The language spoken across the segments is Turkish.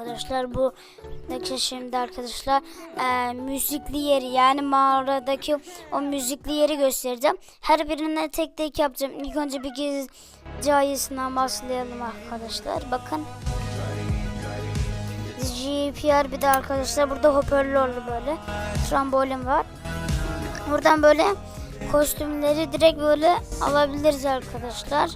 Arkadaşlar bu dakika şimdi arkadaşlar eee, müzikli yeri yani mağaradaki o müzikli yeri göstereceğim. Her birine tek tek yapacağım. İlk önce bir kez hikayesinden başlayalım arkadaşlar. Bakın. GPR bir de arkadaşlar burada hoparlörlü böyle trambolin var. Buradan böyle kostümleri direkt böyle alabiliriz arkadaşlar.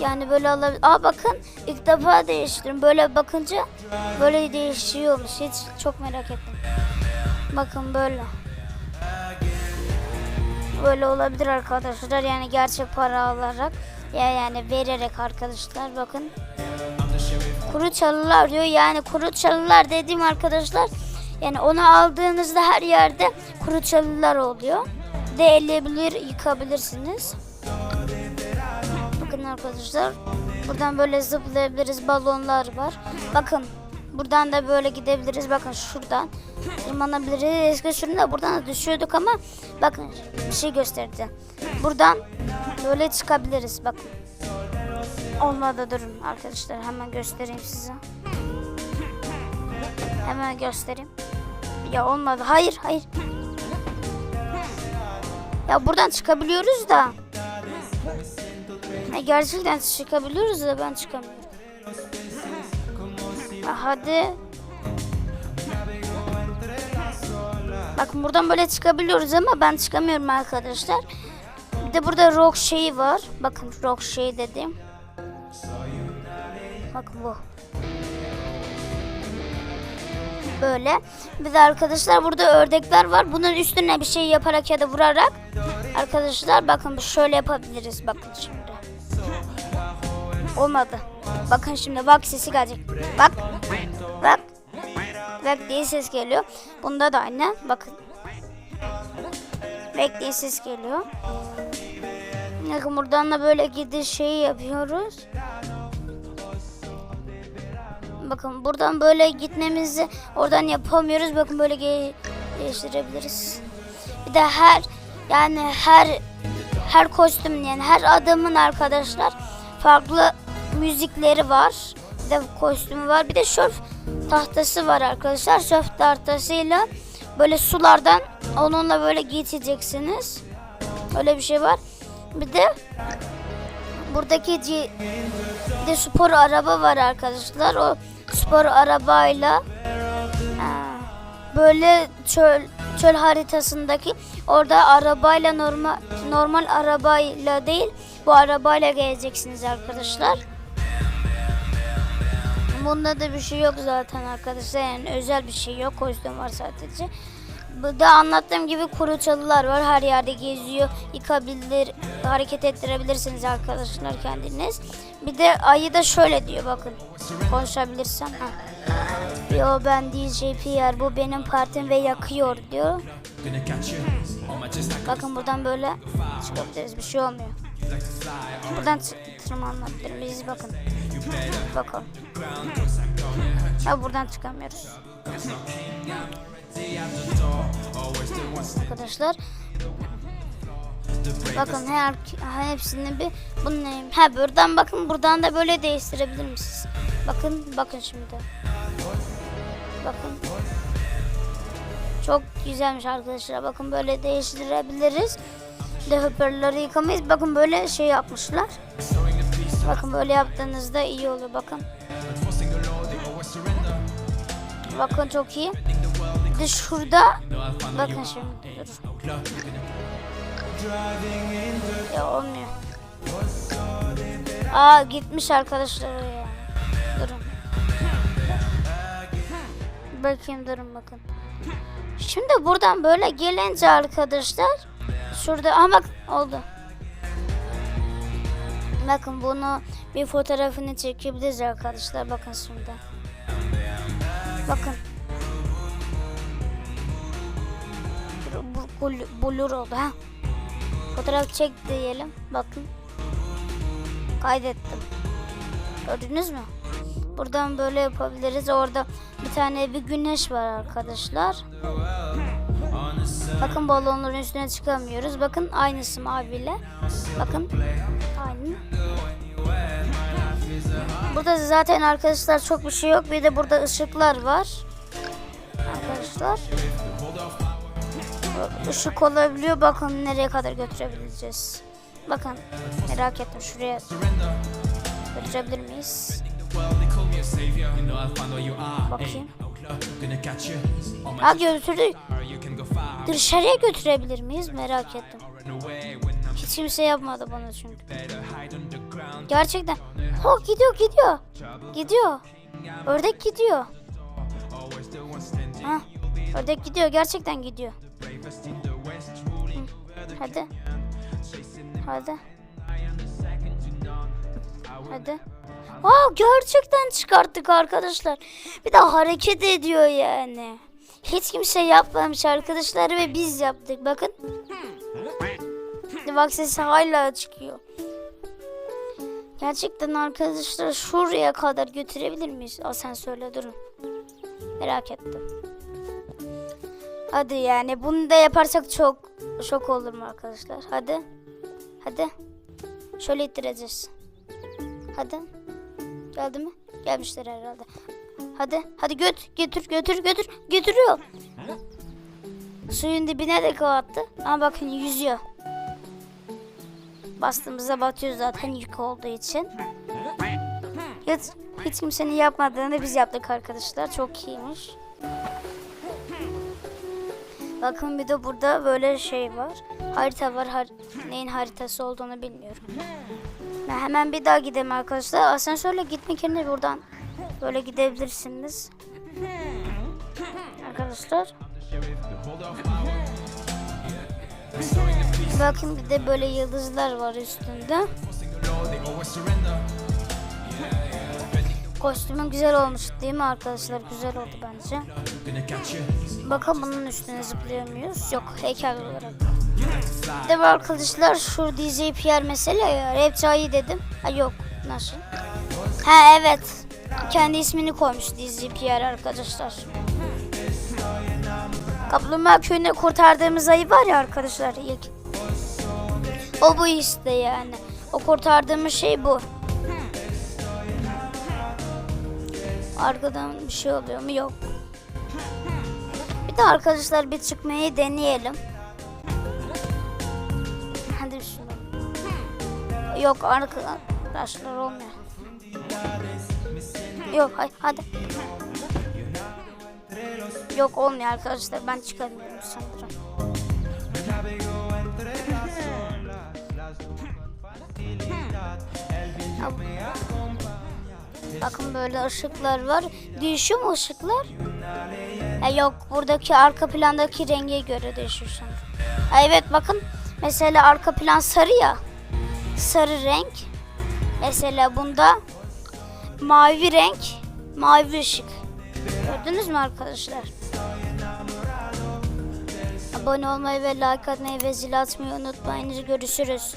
Yani böyle alabilir. Aa bakın ilk defa değiştirdim. Böyle bakınca böyle değişiyormuş. Hiç çok merak ettim. Bakın böyle. Böyle olabilir arkadaşlar. Yani gerçek para alarak ya yani vererek arkadaşlar bakın. Kuru çalılar diyor. Yani kuru çalılar dediğim arkadaşlar yani onu aldığınızda her yerde kuru çalılar oluyor. De elleyebilir, yıkabilirsiniz. Bakın arkadaşlar. Buradan böyle zıplayabiliriz. Balonlar var. Bakın. Buradan da böyle gidebiliriz. Bakın şuradan. Tırmanabiliriz. Eski sürümde buradan da düşüyorduk ama bakın bir şey gösterdi. Buradan böyle çıkabiliriz. Bakın. Olmadı durun arkadaşlar. Hemen göstereyim size. Hemen göstereyim. Ya olmadı. Hayır hayır. Ya buradan çıkabiliyoruz da. Ha, gerçekten çıkabiliyoruz da ben çıkamıyorum. Ha, hadi. Bakın buradan böyle çıkabiliyoruz ama ben çıkamıyorum arkadaşlar. Bir de burada rock şeyi var. Bakın rock şey dedim. Bakın bu. Böyle. Bir de arkadaşlar burada ördekler var. Bunun üstüne bir şey yaparak ya da vurarak arkadaşlar bakın şöyle yapabiliriz. Bakın şimdi. Olmadı. Bakın şimdi bak sesi gelecek. Bak. Bak. Bak diye ses geliyor. Bunda da aynı. Bakın. Bak diye ses geliyor. Bakın buradan da böyle gidiş şeyi yapıyoruz. Bakın buradan böyle gitmemizi oradan yapamıyoruz. Bakın böyle değiştirebiliriz. Bir de her yani her her kostüm yani her adamın arkadaşlar farklı müzikleri var. Bir de kostümü var. Bir de şörf tahtası var arkadaşlar. Şörf tahtasıyla böyle sulardan onunla böyle geçeceksiniz. Öyle bir şey var. Bir de buradaki bir de spor araba var arkadaşlar. O spor arabayla böyle çöl çöl haritasındaki orada arabayla normal normal arabayla değil bu arabayla geleceksiniz arkadaşlar. Bunda da bir şey yok zaten arkadaşlar. Yani özel bir şey yok. Kostüm var sadece. Da anlattığım gibi kuru çalılar var. Her yerde geziyor. Yıkabilir, hareket ettirebilirsiniz arkadaşlar kendiniz. Bir de ayı da şöyle diyor bakın. Konuşabilirsem. Ha. Yo ben DJ Pierre bu benim partim ve yakıyor diyor. Bakın buradan böyle çıkabiliriz. Bir şey olmuyor. Buradan tı- tırmanabiliriz. Bakın. Bakın. Ya buradan çıkamıyoruz. Arkadaşlar. Bakın her hepsini bir bunun ha buradan bakın buradan da böyle değiştirebilir misiniz? Bakın bakın şimdi. Bakın. Çok güzelmiş arkadaşlar. Bakın böyle değiştirebiliriz. De hoparlörleri yıkamayız. Bakın böyle şey yapmışlar. Bakın böyle yaptığınızda iyi olur bakın. Bakın çok iyi. De şurada bakın şimdi. Ya olmuyor. Aa gitmiş arkadaşlar ya. Durun. Bakayım durun bakın. Şimdi buradan böyle gelince arkadaşlar şurada ama bak oldu. Bakın bunu bir fotoğrafını çekebiliriz arkadaşlar. Bakın şimdi. Bakın. Bu, blur oldu ha. Fotoğraf çek diyelim. Bakın. Kaydettim. Gördünüz mü? Buradan böyle yapabiliriz. Orada bir tane bir güneş var arkadaşlar. Bakın balonların üstüne çıkamıyoruz. Bakın aynısı maviyle. Bakın. Aynı. Burada zaten arkadaşlar çok bir şey yok. Bir de burada ışıklar var. Arkadaşlar. Işık olabiliyor. Bakın nereye kadar götürebileceğiz. Bakın merak ettim şuraya götürebilir miyiz? Bakayım. Ha götürdük. Dışarıya götürebilir miyiz? Merak ettim. Hiç kimse yapmadı bana çünkü. Gerçekten. Ha gidiyor gidiyor. Gidiyor. Ördek gidiyor. Ha, ördek gidiyor gerçekten gidiyor. Hadi. Hadi. Hadi. Aa gerçekten çıkarttık arkadaşlar. Bir de hareket ediyor yani. Hiç kimse yapmamış arkadaşlar ve biz yaptık. Bakın. Bak sesi hala çıkıyor. Gerçekten arkadaşlar şuraya kadar götürebilir miyiz? Asansörle durun. Merak ettim. Hadi yani bunu da yaparsak çok şok olurum arkadaşlar. Hadi. Hadi. Şöyle ittireceğiz. Hadi. Geldi mi? Gelmişler herhalde. Hadi. Hadi göt. Götür götür götür. Götürüyor. Suyun dibine de kapattı. Ama bakın yüzüyor. Bastığımızda batıyor zaten yük olduğu için. Hiç, hiç kimsenin yapmadığını biz yaptık arkadaşlar. Çok iyiymiş. Bakın bir de burada böyle şey var. Harita var. Har neyin haritası olduğunu bilmiyorum. Ben hemen bir daha gidelim arkadaşlar. Asansörle gitmek yerine buradan böyle gidebilirsiniz. Arkadaşlar. Bakın bir de böyle yıldızlar var üstünde. Kostümün güzel olmuş değil mi arkadaşlar? Güzel oldu bence. Bakın bunun üstüne zıplıyor muyuz? Yok heykel olarak. Bir de arkadaşlar şu DJ Pierre mesela ya. Rapçayı dedim. Ha yok nasıl? Ha evet. Kendi ismini koymuş DJ Pierre arkadaşlar. Kaplumbağa köyünde kurtardığımız ayı var ya arkadaşlar ilk. O bu işte yani. O kurtardığımız şey bu. Arkadan bir şey oluyor mu? Yok. Bir de arkadaşlar bir çıkmayı deneyelim. Hadi şunu. Yok arkadaşlar olmuyor. Yok hay hadi. Yok olmuyor arkadaşlar ben çıkamıyorum sanırım. Bakın böyle ışıklar var. Değişiyor mu ışıklar? Ha, yok buradaki arka plandaki renge göre değişiyor sanırım. Evet bakın mesela arka plan sarı ya. Sarı renk. Mesela bunda mavi renk, mavi ışık. Gördünüz mü arkadaşlar? Abone olmayı ve like atmayı ve zil atmayı unutmayın. Görüşürüz.